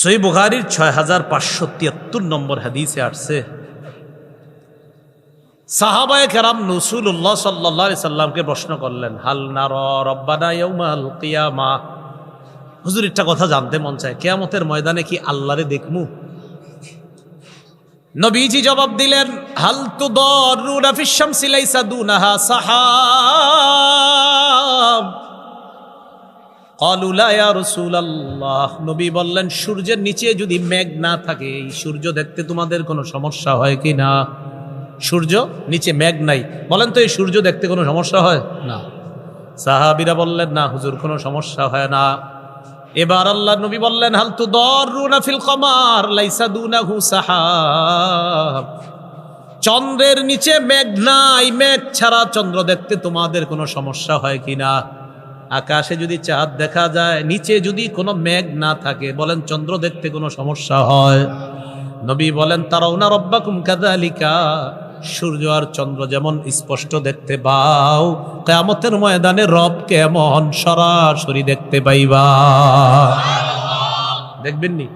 সই বুখারির ছয় হাজার পাঁচশো তিয়াত্তর নম্বর হাদিসে আসছে, সাহাবায় কেরাম নসুল্লাহ সাল্লাহ সাল্লামকে প্রশ্ন করলেন, হাল নার রব্বানা ইয়ৌমাল কিয়ামা? হুজুর, একটা কথা জানতে মন চায়, কেয়ামতের ময়দানে কি আল্লাহরে দেখমু? নবীজি জবাব দিলেন, হাল তু দরুনা ফিশ কলুলায়া রসুল আল্লাহ নবী বললেন, সূর্যের নিচে যদি মেঘ না থাকে, এই সূর্য দেখতে তোমাদের কোনো সমস্যা হয় কি না? সূর্য নিচে মেঘ নাই। বলেন তো, এই সূর্য দেখতে কোনো সমস্যা হয়? না। সাহাবিরা বললেন, না হুজুর, কোনো সমস্যা হয় না। এবার আল্লাহ নবী বললেন, হাল তু দরুনা ফিল কমার, লাইসা দুনাহু সাহাব। চন্দ্রের নিচে মেঘ নাই, মেঘ ছাড়া চন্দ্র দেখতে তোমাদের কোনো সমস্যা হয় কি না? আকাশে যদি চাঁদ দেখা যায় নিচে যদি কোনো মেঘ না থাকে বলেন চন্দ্র দেখতে কোনো সমস্যা হয়? নবী বলেন তারাও না রব্বাকুম কাদালিকা সূর্য আর চন্দ্র যেমন স্পষ্ট দেখতে পাও কেমতের ময়দানে রব কেমন সরাসরি দেখতে পাইবা। দেখবেন নি?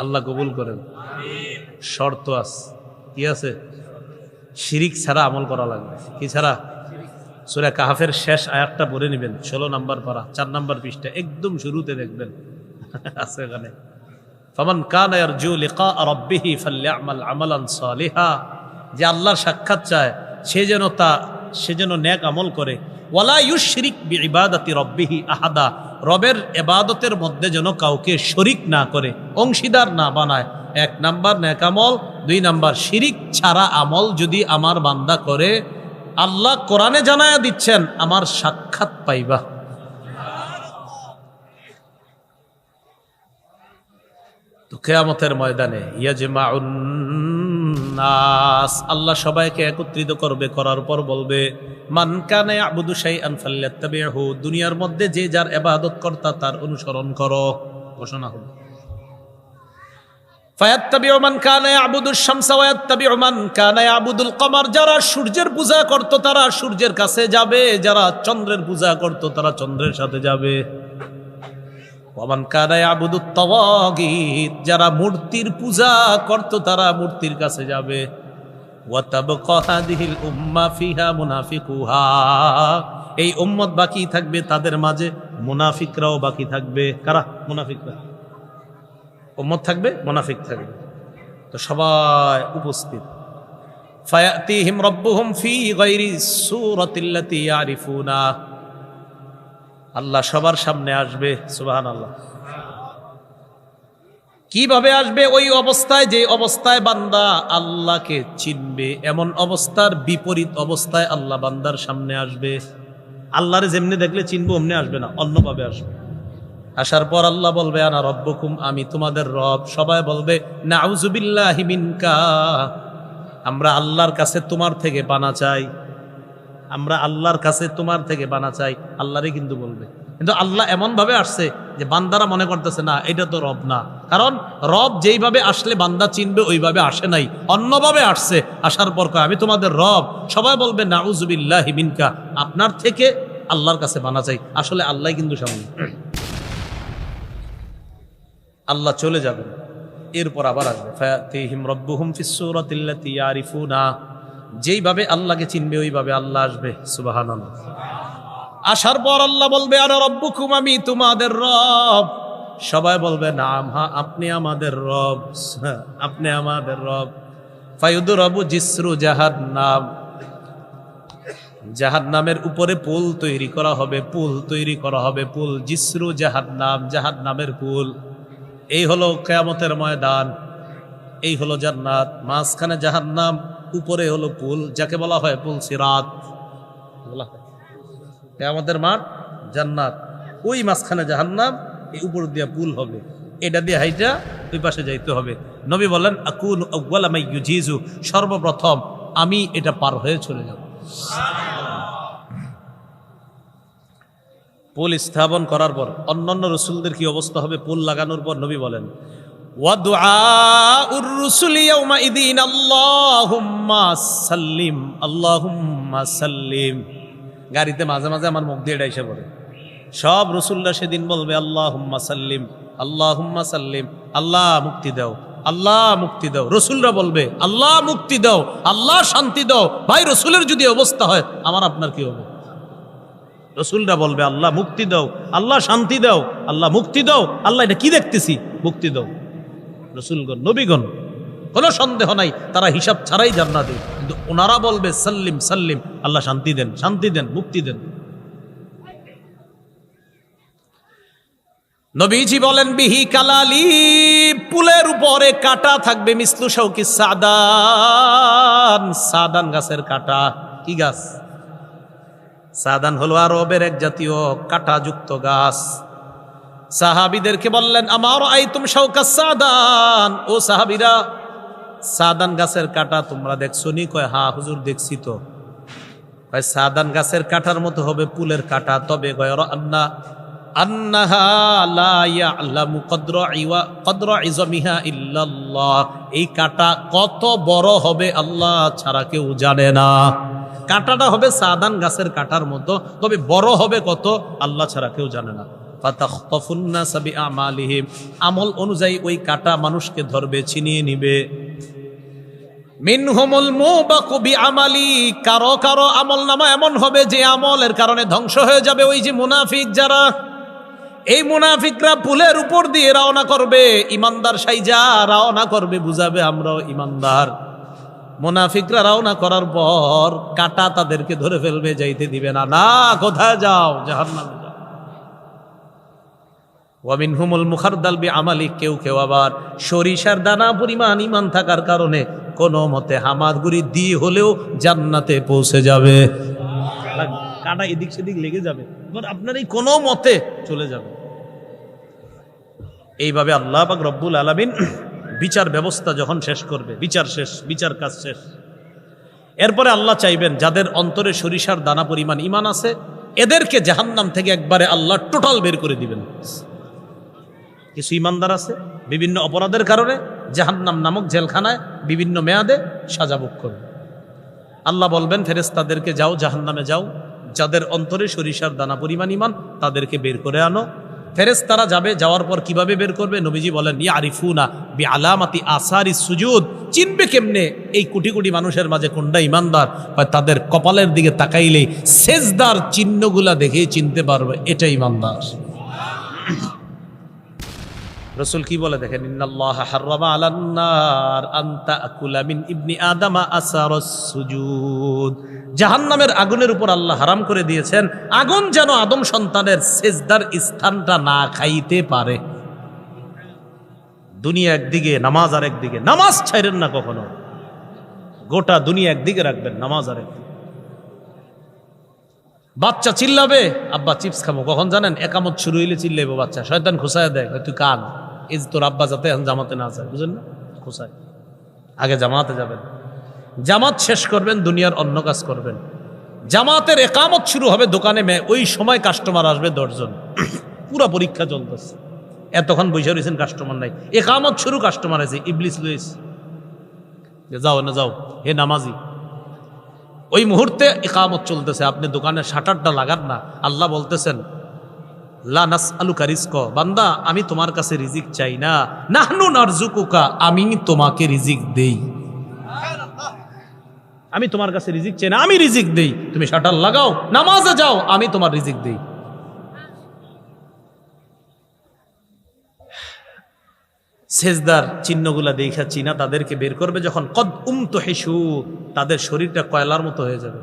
আল্লাহ কবুল করেন। শর্ত আছে। কি আছে? শিরিক ছাড়া আমল করা লাগবে। কি ছাড়া? সুরা কাহাফের শেষ আয়াতটা পড়ে নেবেন, ষোলো নাম্বার পারা, চার নাম্বার পৃষ্ঠা, একদম শুরুতে দেখবেন। আছে এখানে ফামান কান ইয়ারজু লিকা রাব্বিহি ফালইআমাল আমালান সালিহা, যে আল্লাহর সাক্ষাৎ চায়, সে যেন তা, সে যেন নেক আমল করে। ওয়ালা ইউশরিক বিইবাদাতি রাব্বিহি আহাদা, রবের এবাদতের মধ্যে যেন কাউকে শরিক না করে, অংশীদার না বানায়। এক নাম্বার নেক আমল, দুই নাম্বার শিরিক ছাড়া আমল যদি আমার বান্দা করে আল্লাহ কোরআনে জানায়া দিচ্ছেন, আমার সাক্ষাৎ পাইবা। তো কেয়ামতের ময়দানে নাস। আল্লাহ সবাইকে একত্রিত করবে, করার পর বলবে, মান কানে আবুদু শাইআন ফাল্যাত্তাবিহু দুনিয়ার মধ্যে যে যার ইবাদত কর্তা তার অনুসরণ করো। ঘোষণা হলো। যারা সূর্যের পূজা করত তারা সূর্যের কাছে যাবে, যারা চন্দ্রের পূজা করত তারা চন্দ্রের সাথে যাবে। ইয়াবুদুত তাওয়াগিত যারা মূর্তির পূজা করত তারা মূর্তির কাছে যাবে। এই উম্মত বাকি থাকবে তাদের মাঝে, মুনাফিকরাও বাকি থাকবে। কারা? মুনাফিকরা। উম্মত থাকবে, মোনাফিক থাকবে। তো সবাই উপস্থিত। ফায়াতিহিম রব্বুহুম ফি গায়রি সূরাতিল্লাতি ইয়ারিফুনা। আল্লাহ সবার সামনে আসবে, সুবহানাল্লাহ। কীভাবে আসবে? ওই অবস্থায় যে অবস্থায় বান্দা আল্লাহকে চিনবে, এমন অবস্থার বিপরীত অবস্থায় আল্লাহ বান্দার সামনে আসবে। আল্লাহরে যেমনি দেখলে চিনবো, অমনি আসবে না, অন্যভাবে আসবে। আসার পর আল্লাহ বলবে আনা রব্বকুম আমি তোমাদের রব। সবাই বলবে মিনকা। আমরা আল্লাহর কাছে তোমার থেকে বানা চাই। আমরা আল্লাহর কাছে তোমার থেকে বানা চাই আল্লাহরই কিন্তু বলবে। কিন্তু আল্লাহ এমন ভাবে আসছে যে বান্দারা মনে করতেছে না এটা তো রব না। কারণ রব যেইভাবে আসলে বান্দা চিনবে ওইভাবে আসে নাই। অন্যভাবে আসছে। আসার পর কয়, আমি তোমাদের রব। সবাই বলবে নাউজুবিল্লাহি মিনকা। আপনার থেকে আল্লাহর কাছে বানা চাই। আসলে আল্লাহ কিন্তু সামনে আল্লাহ চলে যাবেন। এরপর আবার আসবে। ফায়াতিহিম রব্বুহুম ফিস সূরাতিল্লাতি ইয়ারিফুনা। যেইভাবে আল্লাহকে চিনবে, ওইভাবে আল্লাহ আসবে। সুবহানাল্লাহ। আসার পর আল্লাহ বলবে আরে রব্বুকুম, আমি তোমাদের রব। সবাই বলবে, নাম হ্যাঁ আপনি আমাদের রব। আপনি আমাদের রব। ফায়ুদু রবু জিসরু জাহান্নাম। জাহান্নামের উপরে পুল তৈরি করা হবে, পুল তৈরি করা হবে, পুল। জিসরু জাহান্নাম, জাহান্নামের পুল। এই হলো কেয়ামতের ময়দান, এই হলো জান্নাত। মাঝখানে জাহান্নাম, উপরে হলো পুল, যাকে বলা হয় পুল সিরাত। বলা হয় কেয়ামতের মাঠ জান্নাত। ওই মাঝখানে জাহান্নাম, এই উপর দিয়ে পুল হবে। এটা দিয়ে হাইটা ওই পাশে যাইতে হবে। নবী বলেন আকুন আউ্বালামাই ইউজিজু। সর্বপ্রথম আমি এটা পার হয়ে চলে যাব। পোল স্থাপন করার পর অন্যান্য রসুলদের কি অবস্থা হবে? পোল লাগানোর পর নবী বলেন আল্লাহুম্মা সাল্লিম আল্লাহুম্মা সাল্লিম। গাড়িতে মাঝে মাঝে আমার মুখ দিয়ে এসে পড়ে। সব রসুলরা সেদিন বলবে, আল্লাহুম্মা সাল্লিম আল্লাহ হুম্মা সাল্লিম, আল্লাহ মুক্তি দাও, আল্লাহ মুক্তি দাও। রসুলরা বলবে, আল্লাহ মুক্তি দাও, আল্লাহ শান্তি দাও। ভাই, রসুলের যদি অবস্থা হয়, আমার আপনার কি হবে? রসুলরা বলবে, আল্লাহ মুক্তি দাও, আল্লাহ শান্তি দাও, আল্লাহ মুক্তি দাও, আল্লাহ এটা কি দেখতেছি? মুক্তি দাও। রসুলগণ, নবীগণ, কোনো সন্দেহ নাই, তারা হিসাব ছাড়াই জান্নাতে। কিন্তু ওনারা বলবে, সাল্লিম সাল্লিম, আল্লাহ শান্তি দেন শান্তি দেন, মুক্তি দেন। নবীজি বলেন, বিহি কালালি, পুলের উপরে কাটা থাকবে, মিসলু শৌকি সাদান সাদান গাছের কাটা। কি গাছ? সাদান হলো আরবের এক জাতীয় কাটাযুক্ত গাছ। সাহাবিদেরকে বললেন আমার আই তুম শৌকা সাদান। ও সাহাবিরা, সাদান গাছের কাটা তোমরা দেখছ নি? কয় হা হুজুর, দেখছি তো। সাদান গাছের কাটার মতো হবে পুলের কাটা। তবে আন্না এই কাটা কত বড় হবে আল্লাহ ছাড়া কেউ জানে না। কাঁটাটা হবে সাদান গাছের কাটার মতো তবে বড় হবে কত আল্লাহ ছাড়া কেউ জানে না। আমল অনুযায়ী ওই কাটা মানুষকে ধরবে, ছিনিয়ে নিবে। কারও কারও আমল নামা এমন হবে যে আমলের কারণে ধ্বংস হয়ে যাবে ওই যে মুনাফিক যারা। এই মুনাফিকরা পুলের উপর দিয়ে রওনা করবে, ইমানদার সাইজা রওনা করবে, বুঝাবে আমরাও ইমানদার। মুনাফিকরা রওনা করার পর কাটা তাদেরকে ধরে ফেলবে, যাইতে দিবে না। না, কোথায় যাও? জাহান্নামে যাও। ওয়ামিন হুমুল মুখারদাল বি আমালি কেউ কেউ আবার সরিষার দানা পরিমাণ ইমান থাকার কারণে কোনো মতে হামাদগুড়ি দিয়ে হলেও জান্নাতে পৌঁছে যাবে। কাটা এদিক সেদিক লেগে যাবে, এবার আপনার এই কোনো মতে চলে যাবে। এইভাবে আল্লাহ পাক রব্বুল আলামিন বিচার ব্যবস্থা যখন শেষ করবে, বিচার শেষ, বিচার কাজ শেষ। এরপরে আল্লাহ চাইবেন, যাদের অন্তরে সরিষার দানা পরিমাণ ইমান আছে, এদেরকে জাহান্নাম থেকে একবারে আল্লাহ টোটাল বের করে দিবেন। কিছু ইমানদার আছে, বিভিন্ন অপরাধের কারণে জাহান্নাম নামক জেলখানায় বিভিন্ন মেয়াদে সাজা ভোগ করবে। আল্লাহ বলবেন ফেরেস্তাদেরকে যাও, জাহান্নামে যাও, যাদের অন্তরে সরিষার দানা পরিমাণ ইমান তাদেরকে বের করে আনো। ফেরেস্তারা যাবে, যাওয়ার পর কীভাবে বের করবে? নবীজি বলেন ইয়া আরিফুনা বি আলামাতি আসারি সুজুদ। চিনবে কেমনে? এই কোটি কোটি মানুষের মাঝে কোনটা ইমানদার? হয় তাদের কপালের দিকে তাকাইলেই সেজদার চিহ্নগুলা দেখেই চিনতে পারবে এটা ইমানদার। রসুল কি বলে দেখেন? ইন্নাল্লাহ হাররামা আলান্নার ইবনি আদামা জাহান্নামের আগুনের উপর আল্লাহ হারাম করে দিয়েছেন। আগুন যেন আদম সন্তানের সেজদার স্থানটা না খাইতে পারে। দুনিয়া একদিকে, নামাজ আর একদিকে নামাজ ছাইরেন না কখনো। গোটা দুনিয়া একদিকে রাখবেন, নামাজ আর একদিকে বাচ্চা চিল্লাবে? আব্বা, চিপস খাব কখন জানেন? একামত শুরু হইলে চিল্লাইবো বাচ্চা। শয়তান খুসায় দেয়। তুই কান। এই যে তোর আব্বা যাতে এখন জামাতে না যায়। বুঝলেন না? খুসায়। আগে জামাতে যাবেন। জামাত শেষ করবেন, দুনিয়ার অন্য কাজ করবেন। জামাতের একামত শুরু হবে দোকানে মে ওই সময় কাস্টমার আসবে দশজন। পুরা পরীক্ষা চলতেছে। এতক্ষণ বসে রয়েছেন কাস্টমার নাই। একামত শুরু কাস্টমার আছে। ইবলিস লুইস যাও না যাও। হে নামাজি। ওই মুহূর্তে একামত চলতেছে, আপনি দোকানে শাটারটা লাগান না। আল্লাহ বলতেছেন, লা নাস আলুকা রিস্ক বান্দা, আমি তোমার কাছে রিজিক চাই না। নাহনু নারজুকুকা আমি তোমাকে রিজিক দেই। আমি তোমার কাছে রিজিক চাই না, আমি রিজিক দেই। তুমি শাটার লাগাও, নামাজে যাও, আমি তোমার রিজিক দেই। সেজদার চিহ্নগুলা দেখা চিনা তাদেরকে বের করবে যখন কদ উম তো হেসু তাদের শরীরটা কয়লার মতো হয়ে যাবে।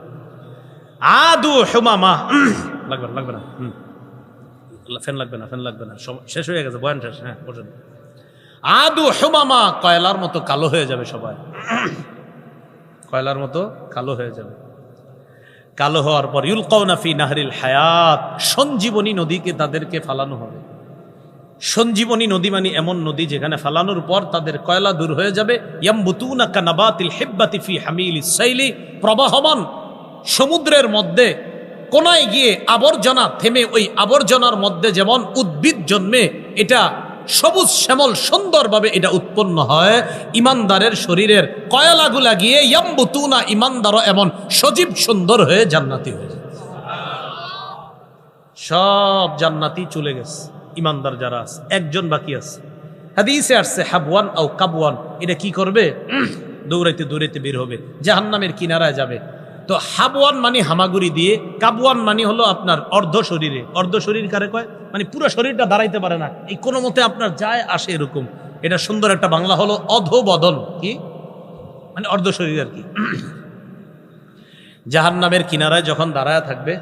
আদু হেমামা লাগবে না লাগবে না, হুম। ফ্যান লাগবে না, ফ্যান লাগবে না শেষ হয়ে গেছে, বয়ান শেষ হ্যাঁ বসেন। আদু হেমামা, কয়লার মতো কালো হয়ে যাবে সবাই। কয়লার মতো কালো হয়ে যাবে। কালো হওয়ার পর ইউলকাউনাফি নাহরিল হায়াত, সঞ্জীবনী নদীকে তাদেরকে ফালানো হবে। সঞ্জীবনী নদী মানে এমন নদী যেখানে ফালানোর পর তাদের কয়লা দূর হয়ে যাবে। ইয়াম্বুতুনা কানাবাতিল হেব্বাতি ফি হামিল ইসাইলি প্রবাহমান সমুদ্রের মধ্যে কোনায় গিয়ে আবর্জনা থেমে ওই আবর্জনার মধ্যে যেমন উদ্ভিদ জন্মে, এটা সবুজ শ্যামল সুন্দরভাবে এটা উৎপন্ন হয়। ইমানদারের শরীরের কয়লাগুলা গিয়ে ইয়াম্বুতুনা ইমানদারও এমন সজীব সুন্দর হয়ে জান্নাতি হয়ে যায়। সব জান্নাতি চলে গেছে। ইমানদার যারা আছে, একজন বাকি আছে। হাদিসে আসছে, হাবওয়ান ও কাবওয়ান, এটা কি করবে? দৌড়াইতে দৌড়াইতে বের হবে, জাহান্নামের কিনারায় যাবে। তো হাবওয়ান মানে হামাগুড়ি দিয়ে, কাবওয়ান মানে হলো আপনার অর্ধ শরীরে। অর্ধ শরীর কারে কয়? মানে পুরো শরীরটা দাঁড়াইতে পারে না। এই কোনো মতে আপনার যায় আসে এরকম। এটা সুন্দর একটা বাংলা হলো অধবদন কি? মানে অর্ধ শরীর আর কি। জাহান্নামের কিনারায় যখন দাঁড়ায় থাকবে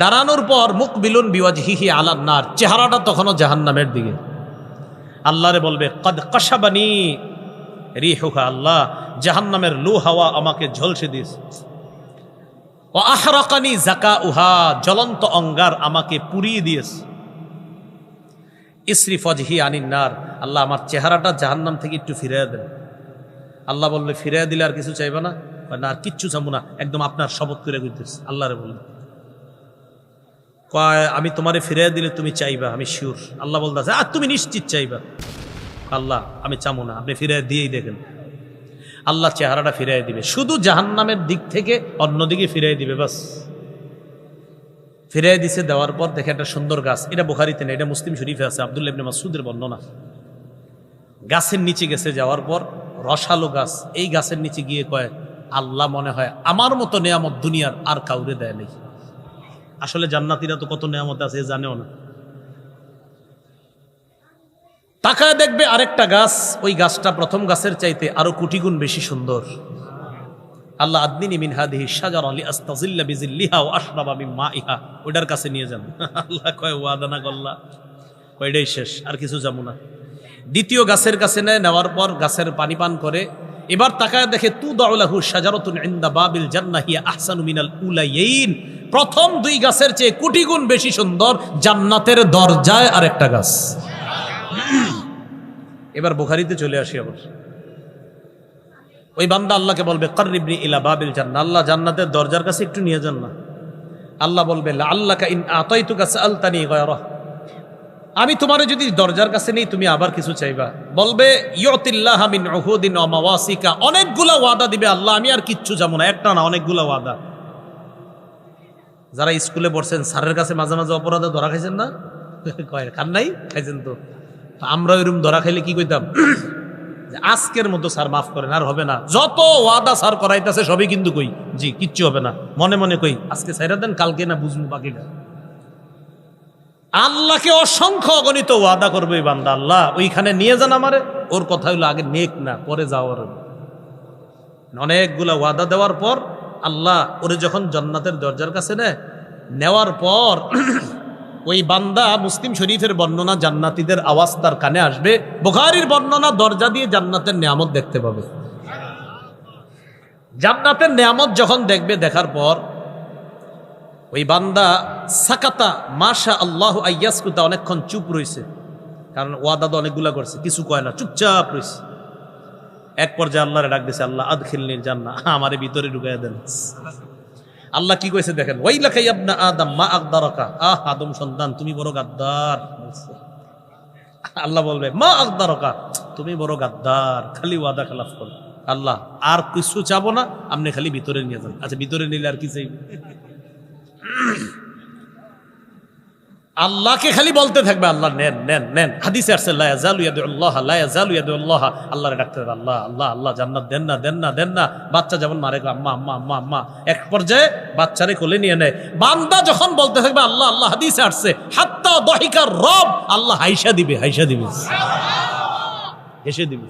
দাঁড়ানোর পর মুখ বিলুন বিওয়াজহিহি আলান্নার চেহারাটা তখনও জাহান্নামের দিকে। আল্লাহরে বলবে, কদ কষাবানি রিহুহা আল্লাহ, জাহান্নামের লু হাওয়া আমাকে ঝলসে দিস। ও আহরাকানি জাকা উহা জ্বলন্ত অঙ্গার আমাকে পুড়িয়ে দিয়েস। ইসরি ফজহি আনিন্নার আল্লাহ আমার চেহারাটা জাহান্নাম থেকে একটু ফিরিয়ে দেন। আল্লাহ বললে ফিরিয়ে দিলে আর কিছু চাইবে না? না, আর কিচ্ছু চাবো না, একদম আপনার শপথ করে করতেছে আল্লাহরে বললে কয়, আমি তোমারে ফিরিয়ে দিলে তুমি চাইবা, আমি শিওর। আল্লাহ বলতেছে, আর তুমি নিশ্চিত চাইবা? আল্লাহ, আমি চামো না, আপনি ফিরিয়ে দিয়েই দেখেন। আল্লাহ চেহারাটা ফিরিয়ে দিবে, শুধু জাহান্নামের দিক থেকে অন্যদিকে ফিরিয়ে দিবে, বাস। ফিরিয়ে দিছে, দেওয়ার পর দেখে একটা সুন্দর গাছ, এটা বুখারিতে নেই, এটা মুসলিম শরীফে আছে, আব্দুল্লাহ ইবনে মাসুদের বর্ণনা। গাছের নিচে গেছে যাওয়ার পর, রসালো গাছ, এই গাছের নিচে গিয়ে কয়, আল্লাহ মনে হয় আমার মতো নেয়ামত দুনিয়ার আর কাউরে দেয় নেই। আসলে জান্নাতিরা তো কত নেয়ামত আছে জানেও না। তাকায় দেখবে আরেকটা গাছ, ওই গাছটা প্রথম গাছের চাইতে আরও কোটি গুণ বেশি সুন্দর। আল্লাহ আদনিনি মিন হাদিহি শাজার আলী আস্তাজিল্লা বিজিল্লিহা ও মিন মাইহা। ওটার কাছে নিয়ে যান। আল্লাহ কয় ওয়াদানা গল্লা শেষ, আর কিছু যাব না। দ্বিতীয় গাছের কাছে নেয়, নেওয়ার পর গাছের পানি পান করে। এবার তাকায় দেখে তু দাউলাহু শাজারাতুন ইনদা বাবিল জান্নাহিয়া আহসানু মিনাল প্রথম দুই গাছের চেয়ে কোটি গুণ বেশি সুন্দর জান্নাতের দরজায় আরেকটা গাছ। এবার বুখারিতে চলে আসি আবার। ওই বান্দা আল্লাহকে বলবে, কর্রিবনি ইলা বাবিল জান্না আল্লাহ জান্নাতের দরজার কাছে একটু নিয়ে যান না। আল্লাহ বলবে আল্লাহ ইন আতাইতু কাছে আলতানি গয়রা আমি তোমার যদি দরজার কাছে নেই, তুমি আবার কিছু চাইবা। বলবে ইয়তিল্লাহ মিন উহুদিন ওয়া মাওয়াসিকা। অনেকগুলা ওয়াদা দিবে আল্লাহ, আমি আর কিচ্ছু যাব না। একটা না, অনেকগুলা ওয়াদা। যারা স্কুলে পড়ছেন স্যারের কাছে মাঝে মাঝে অপরাধে ধরা খাইছেন না? কয়, খান নাই? খাইছেন তো। আমরা ওইরকম ধরা খাইলে কি কইতাম? যে আজকের মতো স্যার মাফ করেন, আর হবে না। যত ওয়াদা স্যার করাইতেছে, সবই কিন্তু কই। জি, কিচ্ছু হবে না। মনে মনে কই, আজকে সাইরা দেন, কালকে না বুঝব বাকিটা। আল্লাহকে অসংখ্য অগণিত ওয়াদা করবে বান্দা, আল্লাহ। ওইখানে নিয়ে যান আমারে। ওর কথা হইল আগে নেক না, পরে যাওয়ার অনেকগুলা ওয়াদা দেওয়ার পর আল্লাহ ওরে যখন জান্নাতের দরজার কাছে নেয় নেওয়ার পর ওই বান্দা মুসলিম শরীফের বর্ণনা জান্নাতীদের আওয়াজ তার কানে আসবে, বোখারির বর্ণনা দরজা দিয়ে জান্নাতের নিয়ামত দেখতে পাবে। জান্নাতের নিয়ামত যখন দেখবে, দেখার পর ওই বান্দা, সাকাতা মাশা আল্লাহ আয়াসকুতা অনেকক্ষণ চুপ রইছে। কারণ ওয়াদা তো অনেকগুলা করছে, কিছু কয় না, চুপচাপ রইছে। এক পর্যায়ে আল্লাহরে ডাক দিছে, আল্লাহ আদ আদখিলনি জান্না আমারে ভিতরে ঢুকাই দেন। আল্লাহ কি কইছে দেখেন ওই লেখাই আপনা আদম, মা আকদারকা আহ, আদম সন্তান, তুমি বড় গাদ্দার। আল্লাহ বলবে, মা আকদারকা তুমি বড় গাদ্দার, খালি ওয়াদা খেলাফ করো। আল্লাহ, আর কিছু চাবো না আপনি খালি ভিতরে নিয়ে যান। আচ্ছা ভিতরে নিলে আর কি চাইবে? আল্লাহকে খালি বলতে থাকবে আল্লাহ নেন নেন নেন। হাদিসে আসছে লা ইয়াজালু ইয়াদুল্লাহ লা ইয়াজালু ইয়াদুল্লাহ। আল্লাহর ডাকতে হবে, আল্লাহ আল্লাহ আল্লাহ জান্নাত দেন না দেন না দেন না। বাচ্চা যেমন মারে আম্মা আম্মা আম্মা আম্মা। এক পর্যায়ে বাচ্চারে কোলে নিয়ে নেয়। বান্দা যখন বলতে থাকবে আল্লাহ আল্লাহ হাদিসে আসছে হাত্তা দহিকার রব আল্লাহ হাইসা দিবে হাইসা দিবে। হেসে দিবে।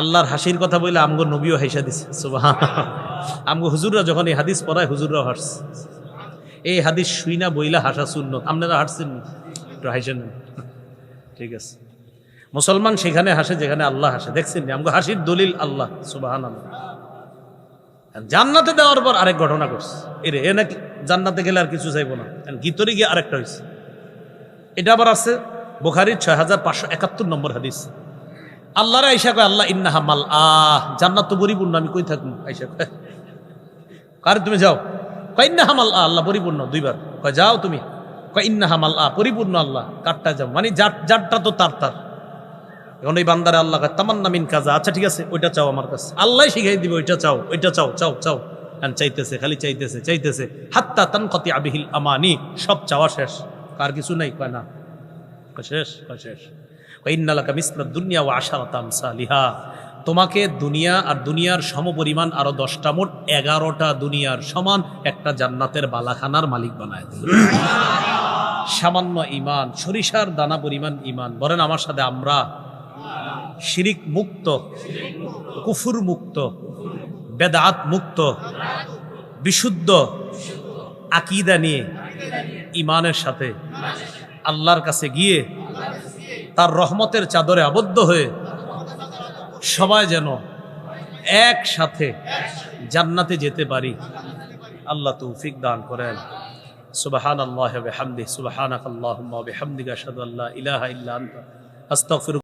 আল্লাহর হাসির কথা বলে আমগো নবীও হাইসা দিছে সুবহান আমগো হুজুররা যখন এই হাদিস পড়ায় হুজুররাও হাসছে। এই হাদিস শুই না, বইলা হাসা শূন্য আপনারা হাসছেন হাসেন ঠিক আছে। মুসলমান সেখানে হাসে, যেখানে আল্লাহ হাসে। দেখছেন নি? আমগো হাসির দলিল আল্লাহ সুবাহান জান্নাতে দেওয়ার পর আরেক ঘটনা করছে এরে, এ নাকি জান্নাতে গেলে আর কিছু চাইব না। গীতরে গিয়ে আরেকটা হয়েছে এটা আবার আছে বোখারির ছয় হাজার পাঁচশো একাত্তর নম্বর হাদিস। আল্লাহরে আইসা কয়, আল্লাহ ইন্নাহা মাল আহ জান্নাত তো পরিপূর্ণ আমি কই থাকব? আইসা কয়, কার তুমি যাও? কয় ইন্না হামাল আল্লাহ পরিপূর্ণ, দুইবার। কয়, যাও তুমি। কয় ইন্না হামাল আহ পরিপূর্ণ আল্লাহ, কারটা যাও। মানে যার, যারটা তো তার তার। এখন ওই বান্দারে আল্লাহ কয়, তামান্না মিন কাজা আচ্ছা ঠিক আছে, ওইটা চাও আমার কাছে। আল্লাহ শিখাই দিবে, ওইটা চাও ওইটা চাও চাও চাও। আর চাইতেছে, খালি চাইতেছে চাইতেছে। হাত্তা তান কতি আবিহিল আমানি, সব চাওয়া শেষ। কার কিছু নাই? কয়, না। শেষ শেষ। ইন্নালাকা মিসলা দুনিয়া ও আশারাতাম সালিহা। তোমাকে দুনিয়া আর দুনিয়ার সমপরিমাণ আরও দশটা মোট এগারোটা দুনিয়ার সমান একটা জান্নাতের বালাখানার মালিক বানায় দিল। সামান্য ইমান সরিষার দানা পরিমাণ ইমান বলেন আমার সাথে আমরা শিরিক মুক্ত, কুফুর মুক্ত, বেদাত মুক্ত, বিশুদ্ধ আকিদা নিয়ে ইমানের সাথে আল্লাহর কাছে গিয়ে তার রহমতের চাদরে আবদ্ধ হয়ে সবাই যেন একসাথে জান্নাতে যেতে পারি। আল্লাহ তৌফিক দান করেন। সুবাহান আল্লাহ হামদি সুবাহান আল্লাহ ওয়া বিহামদিকা আল্লাহ আল্লা ইলাহা ইল্লা আস্তাগফিরুকা